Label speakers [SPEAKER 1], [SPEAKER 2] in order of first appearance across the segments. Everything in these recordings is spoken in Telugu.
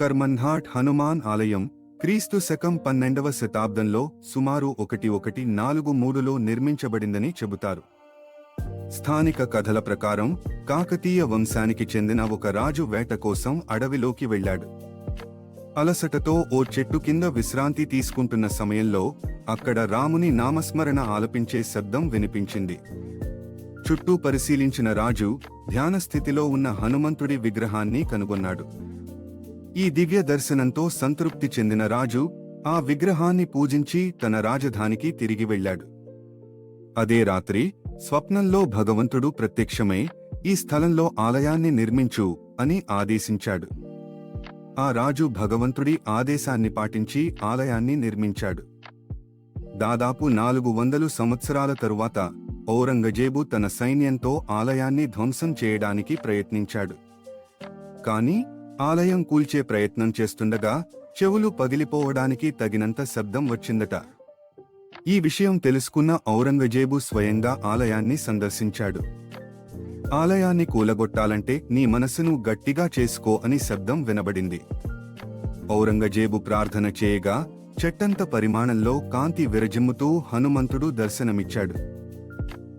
[SPEAKER 1] కర్మన్హాట్ హనుమాన్ ఆలయం క్రీస్తు శకం పన్నెండవ శతాబ్దంలో సుమారు ఒకటి ఒకటి నాలుగు మూడులో నిర్మించబడిందని చెబుతారు. స్థానిక కథల ప్రకారం కాకతీయ వంశానికి చెందిన ఒక రాజు వేట కోసం అడవిలోకి వెళ్ళాడు. అలసటతో ఓ చెట్టు కింద విశ్రాంతి తీసుకుంటున్న సమయంలో అక్కడ రాముని నామస్మరణ ఆలపించే శబ్దం వినిపించింది. చుట్టూ పరిశీలించిన రాజు ధ్యాన స్థితిలో ఉన్న హనుమంతుడి విగ్రహాన్ని కనుగొన్నాడు. ఈ దివ్య దర్శనంతో సంతృప్తి చెందిన రాజు ఆ విగ్రహాన్ని పూజించి తన రాజధానికి తిరిగి వెళ్ళాడు. అదే రాత్రి స్వప్నంలో భగవంతుడు ప్రత్యక్షమై ఈ స్థలంలో ఆలయాన్ని నిర్మించు అని ఆదేశించాడు. ఆ రాజు భగవంతుడి ఆదేశాన్ని పాటించి ఆలయాన్ని నిర్మించాడు. దాదాపు నాలుగు వందలు సంవత్సరాల తరువాత ఔరంగజేబు తన సైన్యంతో ఆలయాన్ని ధ్వంసం చేయడానికి ప్రయత్నించాడు. కాని ఆలయం కూల్చే ప్రయత్నం చేస్తుండగా చెవులు పగిలిపోవడానికి తగినంత శబ్దం వచ్చిందట. ఈ విషయం తెలుసుకున్న ఔరంగజేబు స్వయంగా ఆలయాన్ని సందర్శించాడు. ఆలయాన్ని కూలగొట్టాలంటే నీ మనసును గట్టిగా చేసుకో అని శబ్దం వినబడింది. ఔరంగజేబు ప్రార్థన చేయగా చెట్టంత పరిమాణంలో కాంతి విరజిమ్ముతూ హనుమంతుడు దర్శనమిచ్చాడు.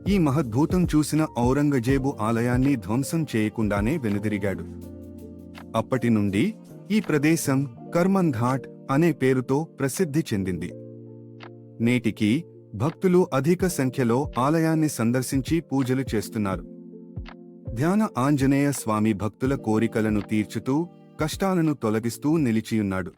[SPEAKER 1] ఈ మహద్భూతం చూసిన ఔరంగజేబు ఆలయాన్ని ధ్వంసం చేయకుండానే వెనుదిరిగాడు. అప్పటి నుండి ఈ ప్రదేశం కర్మన్ ఘాట్ అనే పేరుతో ప్రసిద్ధి చెందింది. నేటికి భక్తులు అధిక సంఖ్యలో ఆలయాన్ని సందర్శించి పూజలు చేస్తున్నారు. ధ్యాన ఆంజనేయ స్వామి భక్తుల కోరికలను తీర్చుతూ కష్టాలను తొలగిస్తూ నిలిచియున్నాడు.